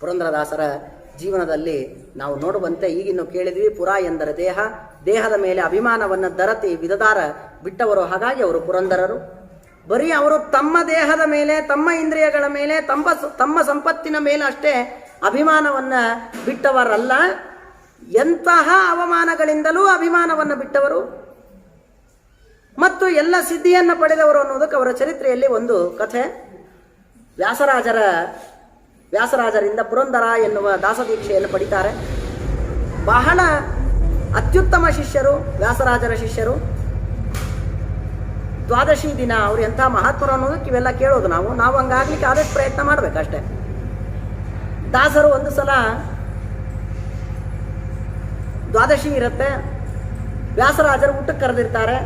ಪುರಂದರದಾಸರ ಜೀವನದಲ್ಲಿ ನಾವು ನೋಡುವಂತೆ ಈಗಿನ್ನು ಕೇಳಿದ್ವಿ, ಪುರ ಎಂದರೆ ದೇಹ, ದೇಹದ ಮೇಲೆ ಅಭಿಮಾನವನ್ನು ದರತಿ ವಿಧದಾರ ಬಿಟ್ಟವರು, ಹಾಗಾಗಿ ಅವರು ಪುರಂದರರು. ಬರೀ ಅವರು ತಮ್ಮ ದೇಹದ ಮೇಲೆ, ತಮ್ಮ ಇಂದ್ರಿಯಗಳ ಮೇಲೆ, ತಮ್ಮ ತಮ್ಮ ಸಂಪತ್ತಿನ ಮೇಲೆ ಅಷ್ಟೇ ಅಭಿಮಾನವನ್ನು ಬಿಟ್ಟವರಲ್ಲ. ಎಂತಹ ಅವಮಾನಗಳಿಂದಲೂ ಅಭಿಮಾನವನ್ನು ಬಿಟ್ಟವರು. ಮತ್ತು ಎಲ್ಲ ಸಿದ್ಧಿಯನ್ನು ಪಡೆದವರು ಅನ್ನೋದಕ್ಕೆ ಅವರ ಚರಿತ್ರೆಯಲ್ಲಿ ಒಂದು ಕಥೆ. ವ್ಯಾಸರಾಜರ ವ್ಯಾಸರಾಜರಿಂದ ಪುರಂದರ ಎನ್ನುವ ದಾಸದೀಕ್ಷೆಯನ್ನು ಪಡಿತಾರೆ. ಬಹಳ ಅತ್ಯುತ್ತಮ ಶಿಷ್ಯರು, ವ್ಯಾಸರಾಜರ ಶಿಷ್ಯರು. ದ್ವಾದಶಿ ದಿನ ಅವರು ಎಂಥ ಮಹಾತ್ಮರು ಅನ್ನೋದಕ್ಕೆ ಇವೆಲ್ಲ ಕೇಳೋದು ನಾವು. ನಾವು ಹಂಗಾಗ್ಲಿಕ್ಕೆ ಆದಷ್ಟು ಪ್ರಯತ್ನ ಮಾಡಬೇಕಷ್ಟೆ. ದಾಸರು ಒಂದು ಸಲ ದ್ವಾದಶಿ ಇರುತ್ತೆ. ವ್ಯಾಸರಾಜರು ಊಟಕ್ಕೆ ಕರೆದಿರ್ತಾರೆ.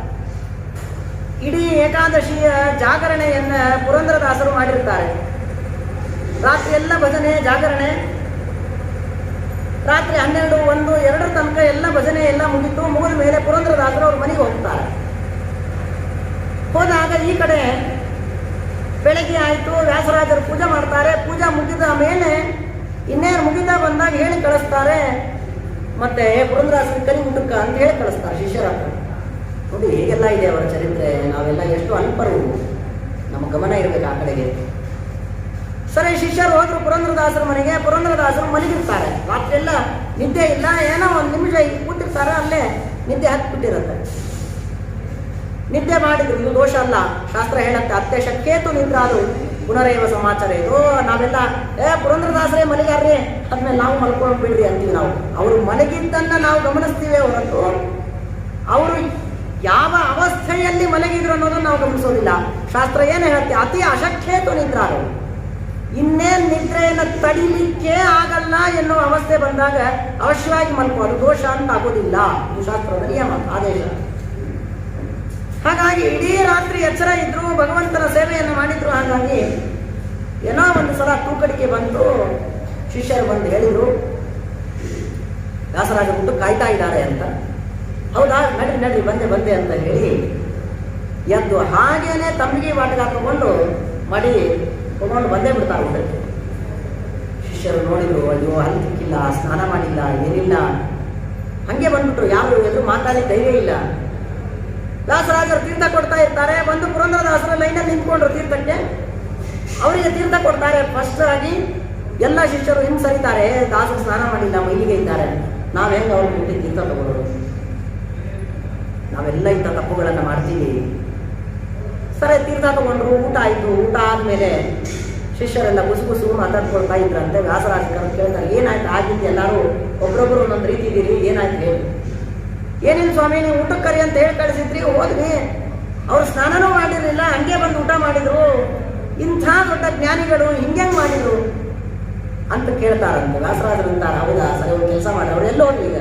ಇಡೀ ಏಕಾದಶಿಯ ಜಾಗರಣೆಯನ್ನು ಪುರಂದರದಾಸರು ಮಾಡಿರ್ತಾರೆ. ರಾತ್ರಿ ಎಲ್ಲ ಭಜನೆ, ಜಾಗರಣೆ. ರಾತ್ರಿ ಹನ್ನೆರಡು, ಒಂದು ಎರಡರ ತನಕ ಎಲ್ಲ ಭಜನೆ ಎಲ್ಲ ಮುಗಿತು, ಮುಗಿದ ಮೇಲೆ ಪುರಂದರದಾಸರು ಅವ್ರ ಮನೆಗೆ ಹೋಗ್ತಾರೆ. ಹೋದಾಗ ಈ ಕಡೆ ಬೆಳಗ್ಗೆ ಆಯಿತು, ವ್ಯಾಸರಾಜರು ಪೂಜೆ ಮಾಡ್ತಾರೆ. ಪೂಜೆ ಮುಗಿದ ಮೇಲೆ ಇನ್ನೇನು ಮುಗಿದ ಬಂದಾಗ ಹೇಳಿ ಕಳಿಸ್ತಾರೆ. ಮತ್ತೆ ಪುರಂದರಾಸನ ಕರಿ ಊಟಕ್ಕೆ ಅಂತ ಹೇಳಿ ಕಳಿಸ್ತಾರೆ ಶಿಷ್ಯರ ನೋಡಿ, ಹೇಗೆಲ್ಲ ಇದೆ ಅವರ ಚರಿತ್ರೆ. ನಾವೆಲ್ಲ ಎಷ್ಟು ಅಲ್ಪರು. ನಮ್ಮ ಗಮನ ಇರಬೇಕು ಆ ಕಡೆಗೆ. ಸರಿ, ಶಿಷ್ಯರು ಹೋದ್ರು, ಪುರಂದ್ರದಾಸರ ಮನೆಗೆ, ಪುರಂದ್ರದಾಸರು ಮಲಗಿರ್ತಾರೆ. ರಾತ್ರಿ ಎಲ್ಲ ನಿದ್ದೆ ಇಲ್ಲ, ಏನೋ ಒಂದು ನಿಮಿಷ ಕೂತಿರ್ತಾರೆ, ಅಲ್ಲೇ ನಿದ್ದೆ ಹತ್ಬಿಟ್ಟಿರುತ್ತೆ. ನಿದ್ದೆ ಮಾಡಿದ್ರು, ಇದು ದೋಷ ಅಲ್ಲ. ಶಾಸ್ತ್ರ ಹೇಳುತ್ತೆ ಅತ್ತೆ ಶಕ್ಕೇತು ನಿದ್ರಾದು ಪುನರೇವ ಸಮಾಚಾರ ಇದು. ನಾವೆಲ್ಲ, ಏ, ಪುರಂದ್ರದಾಸರೇ ಮಲಗಾರ್ರಿ ಅದ್ಮೇಲೆ ನಾವು ಮಲ್ಕೊಂಡು ಬಿಡ್ರಿ ಅಂತೀವಿ ನಾವು. ಅವರು ಮಲಗಿದ್ದನ್ನ ನಾವು ಗಮನಿಸ್ತೀವಿ ಹೊರತು, ಅವರು ಯಾವ ಅವಸ್ಥೆಯಲ್ಲಿ ಮಲಗಿದ್ರು ಅನ್ನೋದನ್ನ ನಾವು ಗಮನಿಸೋದಿಲ್ಲ. ಶಾಸ್ತ್ರ ಏನು ಹೇಳ್ತೀವಿ ಅತಿ ಅಶಕ್ಯೇತು ನಿದ್ರಾರು ಇನ್ನೇನ್ ನಿದ್ರೆಯನ್ನು ತಡಿಲಿಕ್ಕೆ ಆಗಲ್ಲ ಎನ್ನುವ ಅವಸ್ಥೆ ಬಂದಾಗ ಅವಶ್ಯವಾಗಿ ಮಲ್ಕೋ ಅದು ದೋಷ ಅಂತ ಆಗೋದಿಲ್ಲ. ಶಾಸ್ತ್ರದ ನಿಯಮ, ಆದೇಶ. ಹಾಗಾಗಿ ಇಡೀ ರಾತ್ರಿ ಎಚ್ಚರ ಇದ್ರು ಭಗವಂತನ ಸೇವೆಯನ್ನು ಮಾಡಿದ್ರು ಹಾಗಾಗಿ ಏನೋ ಒಂದು ಸಲ ತೂಕಡಿಕೆ ಬಂತು. ಶಿಷ್ಯರು ಬಂದು ಹೇಳಿದರು, ದಾಸರಾಜ ಬಿಟ್ಟು ಕಾಯ್ತಾ ಇದ್ದಾರೆ ಅಂತ. ಹೌದಾ ನಡಿ ನಡಿ ಬಂದೆ ಬಂದೆ ಅಂತ ಹೇಳಿ ಎದ್ದು ಹಾಗೇನೆ ತಮ್ಮಿಗೆ ವಾಟಗ ತಗೊಂಡು ಮಾಡಿ ತಗೊಂಡು ಬಂದೇ ಬಿಡ್ತಾರೆ ಶಿಷ್ಯರು ನೋಡಿದ್ರು, ಅಯ್ಯೋ ಅಲ್ಲಿ ಸ್ನಾನ ಮಾಡಿಲ್ಲ, ಏನಿಲ್ಲ. ಹಂಗೆ ಬಂದ್ಬಿಟ್ರು, ಯಾರು ಎದುರು ಮಾತಾಡಿ ಧೈರ್ಯ ಇಲ್ಲ. ದಾಸರಾಜರು ತೀರ್ಥ ಕೊಡ್ತಾ ಇರ್ತಾರೆ, ಬಂದು ಪುರಂದರದಾಸರ ಲೈನಲ್ಲಿ ನಿಂತ್ಕೊಂಡ್ರು ತೀರ್ಥಕ್ಕೆ. ಅವರಿಗೆ ತೀರ್ಥ ಕೊಡ್ತಾರೆ ಫಸ್ಟ್ ಆಗಿ ಎಲ್ಲ ಶಿಷ್ಯರು ಹಿಂಗೆ ಸರಿತಾರೆ ದಾಸರು ಸ್ನಾನ ಮಾಡಿಲ್ಲ ಮೈಲಿಗೆ ಇದ್ದಾರೆ. ನಾವು ಹೆಂಗೆ ಅವ್ರ ಬಿಟ್ಟು ತೀರ್ಥ ತಗೊಳ್ಳೋರು ನಾವೆಲ್ಲ ಇಂಥ ತಪ್ಪುಗಳನ್ನು ಮಾಡ್ತೀವಿ. ಸರಿ, ತೀರ್ಥ ತಗೊಂಡ್ರು, ಊಟ ಆಯಿತು, ಊಟ ಆದಮೇಲೆ ಶಿಷ್ಯರೆಲ್ಲ ಗುಸು ಗುಸು ಮಾತಾಡ್ಕೊಳ್ತಾ ಇದ್ರಂತೆ. ವ್ಯಾಸರಾಜಕರು ಕೇಳ್ತಾರೆ ಏನಾಯ್ತು? ಆಗಿದ್ದು ಎಲ್ಲರೂ ಒಬ್ರೊಬ್ರು ಒಂದೊಂದು ರೀತಿ ಇದ್ದೀರಿ ಏನಾಯ್ತು ಹೇಳಿ. ಏನಿಲ್ಲ ಸ್ವಾಮಿ, ನೀವು ಊಟಕ್ಕೆ ಕರಿ ಅಂತ ಹೇಳಿ ಕಳಿಸಿದ್ರಿ, ಹೋದ್ವಿ. ಅವ್ರು ಸ್ನಾನನೂ ಮಾಡಿರಲಿಲ್ಲ, ಹಂಗೆ ಬಂದು ಊಟ ಮಾಡಿದ್ರು. ಇಂಥ ದೊಡ್ಡ ಜ್ಞಾನಿಗಳು ಹಿಂಗೆ ಮಾಡಿದ್ರು ಅಂತ ಕೇಳ್ತಾರಂತೆ. ವ್ಯಾಸರಾಜರು ಅಂತಾರೆ, ಹೌದಾ? ಸರಿ ಅವ್ರು ಕೆಲಸ ಮಾಡಿ. ಅವ್ರು ಎಲ್ಲೋ ಹೋಗ್ಲಿ ಈಗ.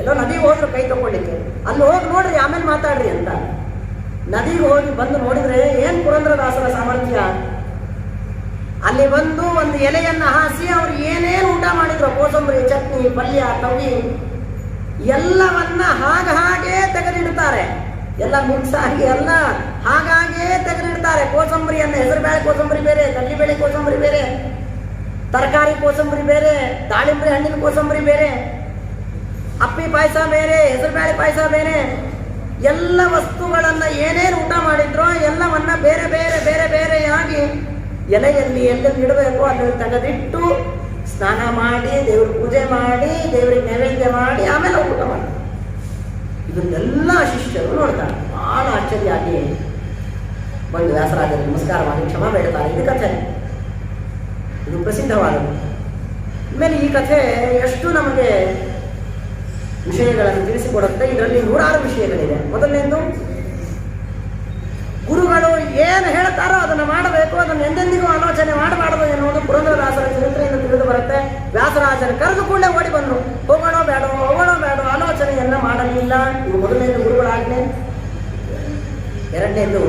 ಎಲ್ಲೋ ನದಿಗೆ ಹೋದ್ರು ಕೈ ತಗೊಳ್ಳಿಕ್ಕೆ ಅಲ್ಲಿ ಹೋಗಿ ನೋಡ್ರಿ, ಆಮೇಲೆ ಮಾತಾಡ್ರಿ ಅಂತ. ನದಿಗೆ ಹೋಗಿ ಬಂದು ನೋಡಿದ್ರೆ ಏನ್ ಪುರಂದ್ರದಾಸರ ಸಾಮರ್ಥ್ಯ? ಅಲ್ಲಿ ಬಂದು ಒಂದು ಎಲೆಯನ್ನ ಹಾಸಿ ಅವ್ರು ಏನೇನು ಊಟ ಮಾಡಿದ್ರು? ಕೋಸಂಬರಿ, ಚಟ್ನಿ, ಪಲ್ಯ ತವಿ ಎಲ್ಲವನ್ನ ಹಾಗ ಹಾಗೆ ತೆಗೆದಿಡ್ತಾರೆ. ಎಲ್ಲ ಮಿಕ್ಸ್ ಆಗಿ ಎಲ್ಲ ಹಾಗಾಗೇ ತೆಗೆದಿಡ್ತಾರೆ. ಕೋಸಂಬರಿಯನ್ನ ಹೆಸರುಬೇಳೆ ಕೋಸಂಬರಿ ಬೇರೆ ಕಡ್ಲಿಬೇಳೆ ಕೋಸಂಬರಿ ಬೇರೆ, ತರಕಾರಿ ಕೋಸಂಬರಿ ಬೇರೆ, ದಾಳಿಂಬರಿ ಹಣ್ಣಿನ ಕೋಸಂಬರಿ ಬೇರೆ, ಅಪ್ಪಿ ಪಾಯಸ ಬೇರೆ ಹೆಸರುಬೇಳೆ ಪಾಯಸ ಬೇರೆ. ಎಲ್ಲ ವಸ್ತುಗಳನ್ನು ಏನೇನು ಊಟ ಮಾಡಿದ್ರೋ ಎಲ್ಲವನ್ನ ಬೇರೆ ಬೇರೆ ಬೇರೆ ಬೇರೆಯಾಗಿ ಎಲೆಯಲ್ಲಿ ಎಲ್ಲೆಲ್ಲಿ ಇಡಬೇಕು ಅದನ್ನು ತೆಗೆದಿಟ್ಟು ಸ್ನಾನ ಮಾಡಿ, ದೇವ್ರ ಪೂಜೆ ಮಾಡಿ, ದೇವ್ರಿಗೆ ನೈವೇದ್ಯ ಮಾಡಿ, ಆಮೇಲೆ ಊಟ ಮಾಡಿ ಇದನ್ನೆಲ್ಲ ಶಿಷ್ಯರು ನೋಡ್ತಾರೆ. ಬಹಳ ಆಶ್ಚರ್ಯ ಆಗಿ ಬಂದು ವ್ಯಾಸರಾಜರಿಗೆ ನಮಸ್ಕಾರ ಮಾಡಿ, ಕ್ಷಮ ಬೇಡ್ತಾರೆ ಇದು ಕಥೆ. ಇದು ಪ್ರಸಿದ್ಧವಾದ ಆಮೇಲೆ ಈ ಕಥೆ ಎಷ್ಟು ನಮಗೆ ವಿಷಯಗಳನ್ನು ತಿಳಿಸಿಕೊಡುತ್ತೆ ಇದರಲ್ಲಿ ನೂರಾರು ವಿಷಯಗಳಿದೆ ಮೊದಲನೇದು, ಗುರುಗಳು ಏನು ಹೇಳ್ತಾರೋ ಅದನ್ನು ಮಾಡಬೇಕು, ಅದನ್ನು ಎಂದೆಂದಿಗೂ ಆಲೋಚನೆ ಮಾಡಬಾರದು ಎನ್ನುವುದು ಪುರಂದರದಾಸರ ಚರಿತ್ರೆಯಿಂದ ತಿಳಿದು ಬರುತ್ತೆ. ವ್ಯಾಸರಾಜನ ಕರೆದು ಕೂಡಲೇ ಓಡಿ ಬಂದರು. ಹೋಗೋಣ ಬೇಡ ಹೋಗೋಣ ಬೇಡ ಆಲೋಚನೆಯನ್ನು ಮಾಡಲಿಲ್ಲ. ಇವು ಮೊದಲನೇದು ಗುರುಗಳಾಜ್ಞೆ ಎರಡನೇದು,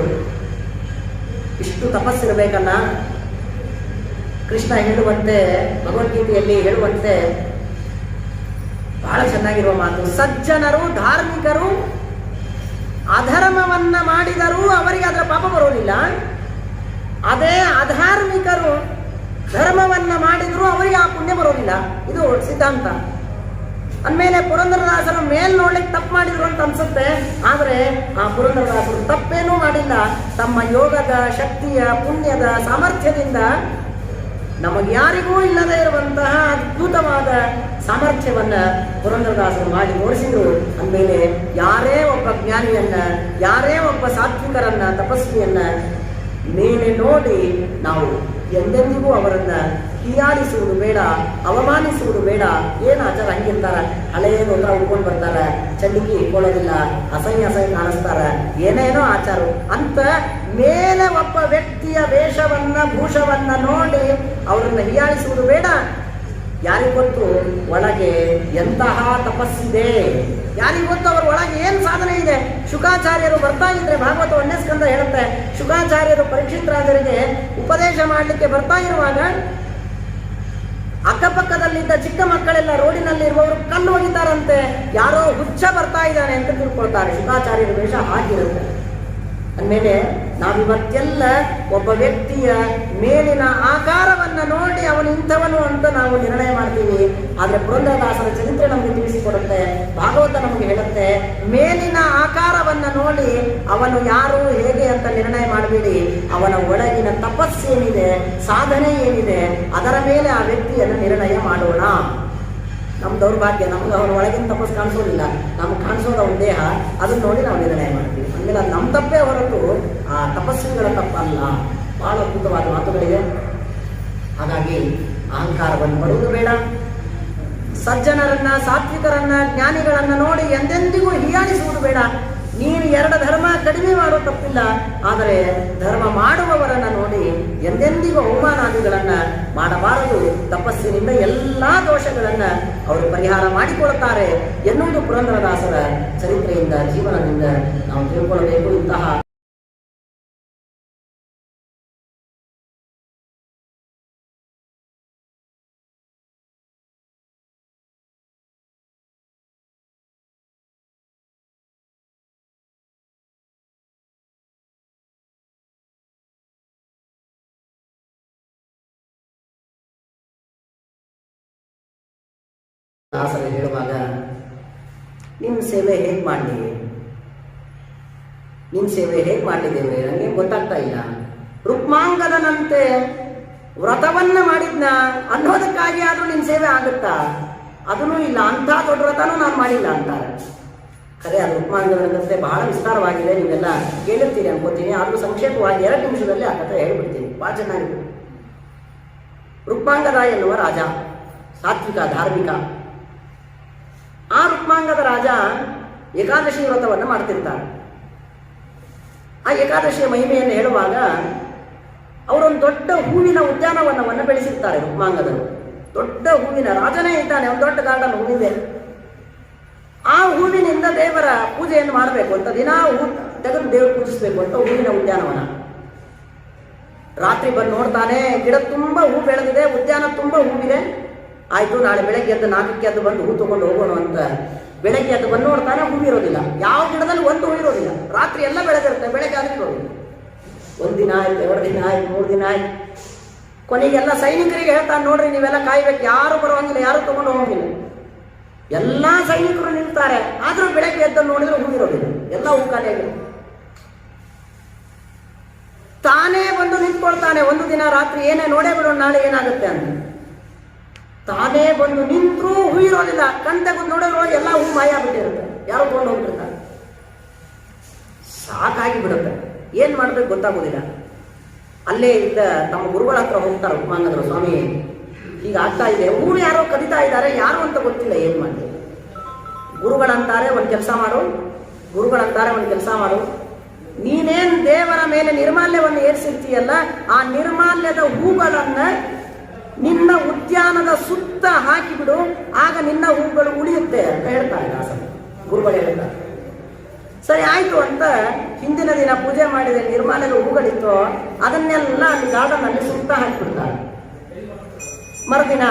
ಇಷ್ಟು ತಪಸ್ಸಿರಬೇಕಲ್ಲ. ಕೃಷ್ಣ ಹೇಳುವಂತೆ, ಭಗವದ್ಗೀತೆಯಲ್ಲಿ ಹೇಳುವಂತೆ ಬಹಳ ಚೆನ್ನಾಗಿರುವ ಮಾತು. ಸಜ್ಜನರು, ಧಾರ್ಮಿಕರು, ಅಧರ್ಮವನ್ನ ಮಾಡಿದರೂ ಅವರಿಗೆ ಅದರ ಪಾಪ ಬರೋದಿಲ್ಲ ಅದೇ ಅಧಾರ್ಮಿಕರು ಧರ್ಮವನ್ನ ಮಾಡಿದರೂ ಅವರಿಗೆ ಆ ಪುಣ್ಯ ಬರೋದಿಲ್ಲ ಇದು ಸಿದ್ಧಾಂತ. ಅಂದಮೇಲೆ ಪುರಂದರದಾಸರು ಮೇಲ್ ನೋಡ್ಲಿಕ್ಕೆ ತಪ್ಪು ಮಾಡಿದ್ರು ಅಂತ ಅನ್ಸುತ್ತೆ. ಆದರೆ ಆ ಪುರಂದರದಾಸರು ತಪ್ಪೇನೂ ಮಾಡಿಲ್ಲ. ತಮ್ಮ ಯೋಗದ ಶಕ್ತಿಯ, ಪುಣ್ಯದ ಸಾಮರ್ಥ್ಯದಿಂದ ನಮಗೆ ಯಾರಿಗೂ ಇಲ್ಲದೆ ಇರುವಂತಹ ಅದ್ಭುತವಾದ ಸಾಮರ್ಥ್ಯವನ್ನ ಪುರಂದರದಾಸರು ಮಾಡಿ ನೋಡಿಸಿದ್ರು ಅಂದಮೇಲೆ ಯಾರೇ ಒಬ್ಬ ಜ್ಞಾನಿಯನ್ನ, ಯಾರೇ ಒಬ್ಬ ಸಾತ್ವಿಕರನ್ನ, ತಪಸ್ವಿಯನ್ನ ಮೇಲೆ ನೋಡಿ ನಾವು ಎಂದೆಂದಿಗೂ ಅವರನ್ನ ಹೀಯಾಳಿಸುವುದು ಬೇಡ, ಅವಮಾನಿಸುವುದು ಬೇಡ. ಏನು ಆಚಾರ ಹಂಗಿರ್ತಾರ ಹಳೆಯ ಉತ್ತರ ಉಳ್ಕೊಂಡು ಬರ್ತಾರ. ಚಂಡಿಗೆ ಇಟ್ಕೊಳ್ಳೋದಿಲ್ಲ, ಅಸಹ್ಯ ಅಸಹ್ಯ ಕಾಣಿಸ್ತಾರ. ಏನೇನೋ ಆಚಾರ. ಅಂತ ಮೇಲೆ ಒಬ್ಬ ವ್ಯಕ್ತಿಯ ವೇಷವನ್ನ, ಭೂಷವನ್ನ ನೋಡಿ ಅವರನ್ನ ಹೀಯಾಳಿಸುವುದು ಬೇಡ. ಯಾರಿಗ್ ಗೊತ್ತು ಒಳಗೆ ಎಂತಹ ತಪಸ್ಸಿದೆ? ಯಾರಿಗ್ ಗೊತ್ತು ಅವ್ರ ಒಳಗೆ ಏನು ಸಾಧನೆ ಇದೆ? ಶುಕಾಚಾರ್ಯರು ಬರ್ತಾ ಇದ್ರೆ ಭಾಗವತ ಒಂದೇ ಸ್ಕಂದ ಹೇಳುತ್ತೆ, ಶುಕಾಚಾರ್ಯರು ಪರೀಕ್ಷಿತ ರಾಜರಿಗೆ ಉಪದೇಶ ಮಾಡಲಿಕ್ಕೆ ಬರ್ತಾ ಇರುವಾಗ ಅಕ್ಕಪಕ್ಕದಲ್ಲಿದ್ದ ಚಿಕ್ಕ ಮಕ್ಕಳೆಲ್ಲ ರೋಡಿನಲ್ಲಿ ಇರುವವರು ಕಲ್ಲು ಹೋಗಿದ್ದಾರಂತೆ ಯಾರೋ ಹುಚ್ಚ ಬರ್ತಾ ಇದ್ದಾನೆ ಅಂತ ತಿಳ್ಕೊಳ್ತಾರೆ. ಶುಕಾಚಾರ್ಯರ ವೇಷ ಹಾಗಿರುತ್ತೆ. ಅಂದಮೇಲೆ ನಾವಿವತ್ತೆಲ್ಲ ಒಬ್ಬ ವ್ಯಕ್ತಿಯ ಮೇಲಿನ ಆಕಾರವನ್ನ ನೋಡಿ ಅವನು ಇಂಥವನು ಅಂತ ನಾವು ನಿರ್ಣಯ ಮಾಡ್ತೀವಿ. ಆದ್ರೆ ಪುರಂದರದಾಸರ ಚರಿತ್ರೆ ನಮಗೆ ತಿಳಿಸಿಕೊಡುತ್ತೆ. ಭಾಗವತ ನಮಗೆ ಹೇಳುತ್ತೆ, ಮೇಲಿನ ಆಕಾರವನ್ನ ನೋಡಿ ಅವನು ಯಾರು, ಹೇಗೆ ಅಂತ ನಿರ್ಣಯ ಮಾಡಬೇಡಿ. ಅವನ ಒಳಗಿನ ತಪಸ್ಸೇನಿದೆ ಸಾಧನೆ ಏನಿದೆ, ಅದರ ಮೇಲೆ ಆ ವ್ಯಕ್ತಿಯನ್ನು ನಿರ್ಣಯ ಮಾಡೋಣ. ನಮ್ಮ ದೌರ್ಭಾಗ್ಯ, ನಮ್ಗೆ ಅವನ ಒಳಗಿನ ತಪಸ್ಸು ಕಾಣಿಸೋದಿಲ್ಲ. ನಮ್ಗೆ ಕಾಣಿಸೋದು ಅವನ ದೇಹ, ಅದನ್ನ ನೋಡಿ ನಾವು ನಿರ್ಣಯ ಮಾಡ್ತೀವಿ. ಹಂಗೆಲ್ಲ ನಮ್ಮ ತಪ್ಪೇ ಹೊರತು ಆ ತಪಸ್ಸುಗಳ ತಪ್ಪಲ್ಲ. ಬಹಳ ಅದ್ಭುತವಾದ ಮಾತುಗಳಿವೆ. ಹಾಗಾಗಿ ಅಹಂಕಾರವನ್ನು ಬರುವುದು ಬೇಡ. ಸಜ್ಜನರನ್ನ, ಸಾತ್ವಿಕರನ್ನ, ಜ್ಞಾನಿಗಳನ್ನ ನೋಡಿ ಎಂದೆಂದಿಗೂ ಹೀಯಾಳಿಸುವುದು ಬೇಡ. ನೀನು ಎರಡು ಧರ್ಮ ಕಡಿಮೆ ಮಾಡೋ ತಪ್ಪಿಲ್ಲ. ಆದರೆ ಧರ್ಮ ಮಾಡುವವರನ್ನ ನೋಡಿ ಎಂದೆಂದಿಗೂ ಅವಮಾನಾದಿಗಳನ್ನ ಮಾಡಬಾರದು. ತಪಸ್ಸಿನಿಂದ ಎಲ್ಲಾ ದೋಷಗಳನ್ನ ಅವರು ಪರಿಹಾರ ಮಾಡಿಕೊಳ್ಳುತ್ತಾರೆ ಎನ್ನುವುದು ಪುರಂದರದಾಸರ ಚರಿತ್ರೆಯಿಂದ, ಜೀವನದಿಂದ ನಾವು ತಿಳ್ಕೊಳ್ಳಬೇಕು ಇಂತಹ ದಾಸರು ಹೇಳುವಾಗ ನಿಮ್ಮ ಸೇವೆ ಹೇಗೆ ಮಾಡಲಿ? ನಿಮ್ಮ ಸೇವೆ ಹೇಗೆ ಮಾಡಿದ್ದೇವೆ ನನಗೆ ಗೊತ್ತಾಗ್ತಾ ಇಲ್ಲ. ರುಕ್ಮಾಂಗದನಂತೆ ವ್ರತವನ್ನ ಮಾಡಿದ್ನ? ಅನ್ನೋದಕ್ಕಾಗಿ ಆದರೂ ನಿಮ್ಮ ಸೇವೆ ಆಗುತ್ತಾ? ಅದನ್ನೂ ಇಲ್ಲ, ಅಂಥ ದೊಡ್ಡ ವ್ರತನೂ ನಾನು ಮಾಡಿಲ್ಲ ಅಂತಾರೆ. ಖರೆ ಅದು ರುಕ್ಮಾಂಗದನಂತೆ ಬಹಳ ವಿಸ್ತಾರವಾಗಿದೆ. ನೀವೆಲ್ಲ ಕೇಳಿರ್ತೀರಿ ಅನ್ಕೋತೀನಿ. ಆದರೂ ಸಂಕ್ಷೇಪವಾಗಿ ಎರಡು ನಿಮಿಷದಲ್ಲಿ ಆ ಕಥೆ ಹೇಳ್ಬಿಡ್ತೀನಿ. ಭಾಳ ಚೆನ್ನಾಗಿದೆ ರುಕ್ಮಾಂಗದ ಎನ್ನುವ ರಾಜ, ಸಾತ್ವಿಕ, ಧಾರ್ಮಿಕ. ಆ ರುಕ್ಮಾಂಗದ ರಾಜ ಏಕಾದಶಿ ವ್ರತವನ್ನು ಮಾಡ್ತಿರ್ತಾರೆ ಆ ಏಕಾದಶಿಯ ಮಹಿಮೆಯನ್ನು ಹೇಳುವಾಗ ಅವರೊಂದು ದೊಡ್ಡ ಹೂವಿನ ಉದ್ಯಾನವನವನ್ನು ಬೆಳೆಸಿರ್ತಾರೆ ರುಕ್ಮಾಂಗದರು ದೊಡ್ಡ ಹೂವಿನ ರಾಜನೇ ಇದ್ದಾನೆ, ಒಂದು ದೊಡ್ಡ ಗಾರ್ಡನ್ ಹೂವಿದೆ. ಆ ಹೂವಿನಿಂದ ದೇವರ ಪೂಜೆಯನ್ನು ಮಾಡಬೇಕು ಅಂತ ದಿನ ಹೂ ತೆಗೆದು ದೇವರು ಪೂಜಿಸಬೇಕು ಅಂತ ಹೂವಿನ ಉದ್ಯಾನವನ. ರಾತ್ರಿ ಬಂದು ನೋಡ್ತಾನೆ, ಗಿಡ ತುಂಬ ಹೂ ಬೆಳೆದಿದೆ, ಉದ್ಯಾನ ತುಂಬ ಹೂವಿದೆ. ಆಯ್ತು, ನಾಳೆ ಬೆಳಗ್ಗೆ ಎದ್ದು ನಾಲ್ಕಕ್ಕೆ ಎದ್ದು ಬಂದು ಹೂ ತಗೊಂಡು ಹೋಗೋಣ ಅಂತ. ಬೆಳಗ್ಗೆ ಎದ್ದು ಬಂದು ನೋಡ್ತಾನೆ ಹೂ ಇರೋದಿಲ್ಲ. ಯಾವ ಗಿಡದಲ್ಲಿ ಒಂದು ಹೂ ಇರೋದಿಲ್ಲ. ರಾತ್ರಿ ಎಲ್ಲ ಬೆಳೆದಿರುತ್ತೆ ಬೆಳಗ್ಗೆ ಆದ್ರೆ ಇರೋದಿಲ್ಲ. ದಿನ ಆಯ್ತು, ಎರಡು ದಿನ ಆಯ್ತು, ಮೂರು ದಿನ ಆಯ್ತು. ಕೊನೆಗೆಲ್ಲ ಸೈನಿಕರಿಗೆ ಹೇಳ್ತಾನೆ, ನೋಡ್ರಿ, ನೀವೆಲ್ಲ ಕಾಯ್ಬೇಕು. ಯಾರು ಬರುವಂಗಿಲ್ಲ, ಯಾರು ತಗೊಂಡು ಹೋಗಿಲ್ಲ ಎಲ್ಲ ಸೈನಿಕರು ನಿಲ್ತಾರೆ. ಆದ್ರೂ ಬೆಳಗ್ಗೆ ಎದ್ದು ನೋಡಿದ್ರೆ ಹೂ ಇರೋದಿಲ್ಲ. ಎಲ್ಲ ಹೂ ಖಾಲಿಯಾಗಿರುತ್ತೆ ತಾನೇ ಬಂದು ನಿಂತ್ಕೊಳ್ತಾನೆ. ಒಂದು ದಿನ ರಾತ್ರಿ ಏನೇ ನೋಡೇ ಬಿಡೋಣ, ನಾಳೆ ಏನಾಗುತ್ತೆ ಅಂತ. ತಾನೇ ಬಂದು ನಿಂತ್ರೂ ಹೂ ಇರೋದಿಲ್ಲ ತೆಗೆದು ನೋಡೋದ್ರೊಳಗೆ ಎಲ್ಲ ಹೂ ಮಾಯ ಬಿಟ್ಟಿರುತ್ತೆ ಯಾರು ಕೊಂಡು ಹೋಗ್ಬಿಡ್ತಾರೆ. ಸಾಕಾಗಿ ಬಿಡುತ್ತೆ. ಏನ್ ಮಾಡ್ಬೇಕು ಗೊತ್ತಾಗೋದಿಲ್ಲ. ಅಲ್ಲೇ ಇದ್ದ ತಮ್ಮ ಗುರುಗಳ ಹತ್ರ ಹೋಗ್ತಾರೆ ಉಪಮಾನದರು ಸ್ವಾಮಿ. ಈಗ ಆಗ್ತಾ ಇದೆ. ಹೂವು ಯಾರೋ ಕದಿತಾ ಇದ್ದಾರೆ, ಯಾರು ಅಂತ ಗೊತ್ತಿಲ್ಲ ಏನ್ ಮಾಡಿ ಗುರುಗಳಂತಾರೆ ಒಂದು ಕೆಲಸ ಮಾಡು. ಗುರುಗಳಂತಾರೆ ಒಂದು ಕೆಲಸ ಮಾಡು. ನೀನೇನ್ ದೇವರ ಮೇಲೆ ನಿರ್ಮಾಲ್ಯವನ್ನು ಏರಿಸಿರ್ತೀಯಲ್ಲ, ಆ ನಿರ್ಮಾಲ್ಯದ ಹೂಗಳನ್ನ ನಿನ್ನ ಉದ್ಯಾನದ ಸುತ್ತ ಹಾಕಿಬಿಡು, ಆಗ ನಿನ್ನ ಹೂಗಳು ಉಳಿಯುತ್ತೆ ಅಂತ ಹೇಳ್ತಾರೆ ದಾಸರು ಗುರುಗಳು ಹೇಳ್ತಾರೆ ಸರಿ, ಆಯ್ತು ಅಂತ ಹಿಂದಿನ ದಿನ ಪೂಜೆ ಮಾಡಿದ ನಿರ್ಮಾಣದ ಹೂಗಳಿತ್ತು, ಅದನ್ನೆಲ್ಲ ಅಲ್ಲಿ ಗಾರ್ಡನ್ ಅಲ್ಲಿ ಸುತ್ತ ಹಾಕಿಬಿಡ್ತಾರೆ. ಮರುದಿನ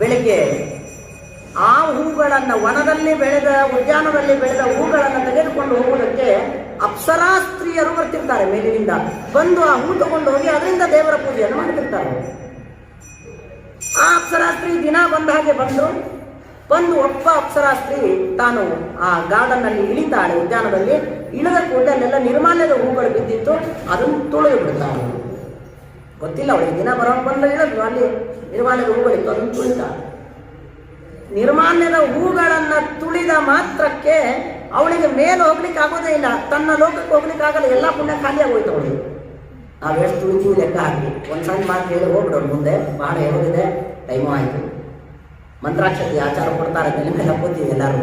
ಬೆಳಿಗ್ಗೆ ಆ ಹೂಗಳನ್ನು ವನದಲ್ಲಿ ಬೆಳೆದ, ಉದ್ಯಾನದಲ್ಲಿ ಬೆಳೆದ ಹೂಗಳನ್ನು ತೆಗೆದುಕೊಂಡು ಹೋಗುವುದಕ್ಕೆ ಅಪ್ಸರಾ ಸ್ತ್ರೀಯರು ಬರ್ತಿರ್ತಾರೆ ಮೇಲಿನಿಂದ. ಬಂದು ಆ ಹೂ ತಗೊಂಡು ಹೋಗಿ ಅದರಿಂದ ದೇವರ ಪೂಜೆಯನ್ನು ಮಾಡ್ತಿರ್ತಾರೆ. ಆ ಅಪ್ಸರಾಸ್ತ್ರಿ ದಿನ ಬಂದ ಹಾಗೆ ಬಂದು ಬಂದು ಒಪ್ಪ ಅಪ್ಸರಾಸ್ತ್ರಿ ತಾನು ಆ ಗಾರ್ಡನ್ನಲ್ಲಿ ಇಳಿತಾಳೆ. ಉದ್ಯಾನದಲ್ಲಿ ಇಳಿದ ಕೂಡಲೇ ಅಲ್ಲೆಲ್ಲ ನಿರ್ಮಾಲ್ಯದ ಹೂಗಳು ಬಿದ್ದಿತ್ತು, ಅದನ್ನು ತುಳಿದು ಬಿಡ್ತಾಳೆ. ಗೊತ್ತಿಲ್ಲ ಅವಳಿಗೆ ದಿನ ಬರ ಬಂದ ಇಳಿದ್ಲು ಅಲ್ಲಿ ನಿರ್ಮಾಲ್ಯದ ಹೂಗಳಿತ್ತು, ಅದನ್ನು ತುಳಿತಾಳೆ. ನಿರ್ಮಾಲ್ಯದ ಹೂಗಳನ್ನ ತುಳಿದ ಮಾತ್ರಕ್ಕೆ ಅವಳಿಗೆ ಮೇಲೆ ಹೋಗ್ಲಿಕ್ಕೆ ಆಗೋದೇ ಇಲ್ಲ. ತನ್ನ ಲೋಕಕ್ಕೆ ಹೋಗ್ಲಿಕ್ಕೆ ಆಗಲ್ಲ. ಎಲ್ಲ ಪುಣ್ಯ ಖಾಲಿ ಆಗೋಯ್ತು ಅವಳಿಗೆ. ನಾವು ಎಷ್ಟು ಉಳಿತೀವಿ ಲೆಕ್ಕ ಹಾಕಿ. ಒಂದು ಸಣ್ಣ ಮಾತು ಹೇಳಿ ಹೋಗ್ಬಿಡೋಣ ಮುಂದೆ. ಬಹಳ ಹೇಳೋದಿದೆ ಟೈಮು ಆಯಿತು. ಮಂತ್ರಾಕ್ಷತೆ ಆಚಾರ ಕೊಡ್ತಾರೆ. ತಲೆ ಮೇಲೆ ಹಾಕೋತೀವಿ ಎಲ್ಲರೂ.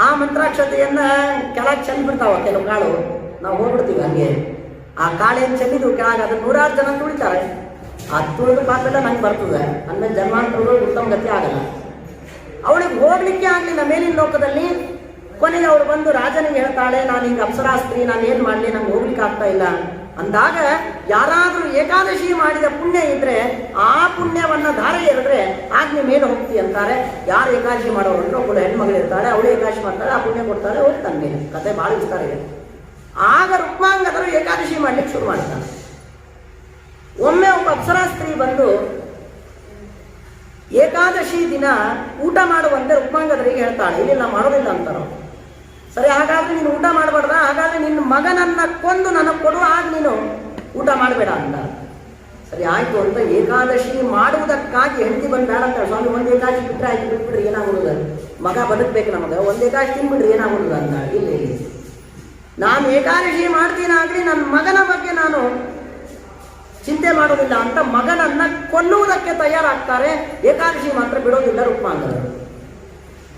ಆ ಮಂತ್ರಾಕ್ಷತೆಯನ್ನು ಕೆಳಗೆ ಚೆಲ್ಬಿಡ್ತಾವ ಕೆಲವು ಕಾಳು. ನಾವು ಹೋಗ್ಬಿಡ್ತೀವಿ ಹಂಗೆ. ಆ ಕಾಳೇನು ಚೆಲ್ಲಿದ್ರು ಕೆಳಗೆ ಅದು ನೂರಾರು ಜನ ತುಳಿತಾರೆ. ಆ ತುಳಿದ ಪಾತ್ರೆಲ್ಲ ನಂಗೆ ಬರ್ತದೆ. ಅಂದ್ಮೇಲೆ ಜನ್ಮಾಂತರಗಳು ಉತ್ತಮ ಗತಿ ಆಗಲ್ಲ. ಅವಳಿಗೆ ಹೋಗ್ಲಿಕ್ಕೆ ಆಗಲಿಲ್ಲ. ಮೇಲಿನ ಲೋಕದಲ್ಲಿ ಕೊನೆಗೆ ಅವಳು ಬಂದು ರಾಜನಿಗೆ ಹೇಳ್ತಾಳೆ ನಾನು ಹಿಂಗೆ ಅಪ್ಸರಾ ಸ್ತ್ರೀ ನಾನು ಏನು ಮಾಡಲಿ? ನಂಗೆ ಹೋಗ್ಲಿಕ್ಕೆ ಆಗ್ತಾ ಇಲ್ಲ. ಅಂದಾಗ ಯಾರಾದರೂ ಏಕಾದಶಿ ಮಾಡಿದ ಪುಣ್ಯ ಇದ್ರೆ ಆ ಪುಣ್ಯವನ್ನು ಧಾರೆ ಎರೆದ್ರೆ ನೀವು ಮೇಲೆ ಹೋಗ್ತಿ ಅಂತಾರೆ. ಯಾರು ಏಕಾದಶಿ ಮಾಡೋರು ಅಂದ್ರೆ ಒಬ್ಬಳು ಹೆಣ್ಮಗಳು ಇರ್ತಾರೆ ಅವಳು ಏಕಾದಶಿ ಮಾಡ್ತಾಳೆ, ಆ ಪುಣ್ಯ ಕೊಡ್ತಾಳೆ ಹೋಗ್ತಾನೆ ಮೇಲೆ. ಕತೆ ಭಾಳ ವಿಸ್ತಾರ ಇದೆ. ಆಗ ರುಕ್ಮಾಂಗದರು ಏಕಾದಶಿ ಮಾಡ್ಲಿಕ್ಕೆ ಶುರು ಮಾಡ್ತಾನೆ. ಒಮ್ಮೆ ಒಬ್ಬ ಅಪ್ಸರಾ ಸ್ತ್ರೀ ಬಂದು ಏಕಾದಶಿ ದಿನ ಊಟ ಮಾಡುವಂತೆ ರುಕ್ಮಾಂಗದರಿಗೆ ಹೇಳ್ತಾಳೆ. ಇಲ್ಲಿ ನಾವು ಮಾಡೋದಿಲ್ಲ ಅಂತಾರೋ ಸರಿ, ಹಾಗಾದ್ರೆ ನೀನು ಊಟ ಮಾಡಬಾರ್ದ? ಹಾಗಾದ್ರೆ ನಿನ್ನ ಮಗನನ್ನ ಕೊಂದು ನನಗೆ ಕೊಡು, ಆಗ ನೀನು ಊಟ ಮಾಡಬೇಡ ಅಂತ. ಸರಿ, ಆಯ್ತು ಅಂತ ಏಕಾದಶಿ ಮಾಡುವುದಕ್ಕಾಗಿ ಹೆಂಡತಿ ಬಂದು ಬೇಡ ಅಂತ ಸ್ವಾಮಿ, ಒಂದು ಏಕಾದಶಿ ಬಿಟ್ಟರೆ ಆಯ್ತು ಬಿಟ್ಬಿಡ್ರಿ ಮಗ ಬದುಕಬೇಕು ನಮಗೆ, ಒಂದು ಏಕಾದಶಿ ತಿನ್ಬಿಡ್ರಿ ಏನಾಗುದ ಅಂತ. ಇಲ್ಲ ನಾನು ಏಕಾದಶಿ ಮಾಡ್ತೀನಾಗ್ಲಿ ನನ್ನ ಮಗನ ಬಗ್ಗೆ ನಾನು ಚಿಂತೆ ಮಾಡೋದಿಲ್ಲ ಅಂತ ಮಗನನ್ನ ಕೊಲ್ಲುವುದಕ್ಕೆ ತಯಾರಾಗ್ತಾರೆ. ಏಕಾದಶಿ ಮಾತ್ರ ಬಿಡೋದಿಲ್ಲ ರುಕ್ಮಾಂಗದರು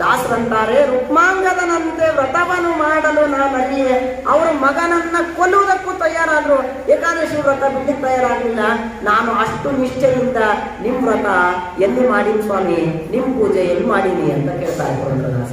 ದಾಸರಂತಾರೆ, ರುಕ್ಮಾಂಗದನಂತೆ ವ್ರತವನ್ನು ಮಾಡಲು ನಾನು ಅಲ್ಲಿಯೇ. ಅವರ ಮಗನನ್ನ ಕೊಲ್ಲುವುದಕ್ಕೂ ತಯಾರಾದ್ರು. ಏಕಾದಶಿ ವ್ರತ ಬಿಡ್ಲಿಕ್ಕೆ ತಯಾರಾಗಲಿಲ್ಲ. ನಾನು ಅಷ್ಟು ನಿಶ್ಚಯದಿಂದ ನಿಮ್ ವ್ರತ ಎಲ್ಲಿ ಮಾಡೀನಿ ಸ್ವಾಮಿ? ನಿಮ್ ಪೂಜೆ ಎಲ್ಲಿ ಮಾಡೀನಿ ಅಂತ ಕೇಳ್ತಾರೆ ಪುರಂದರದಾಸ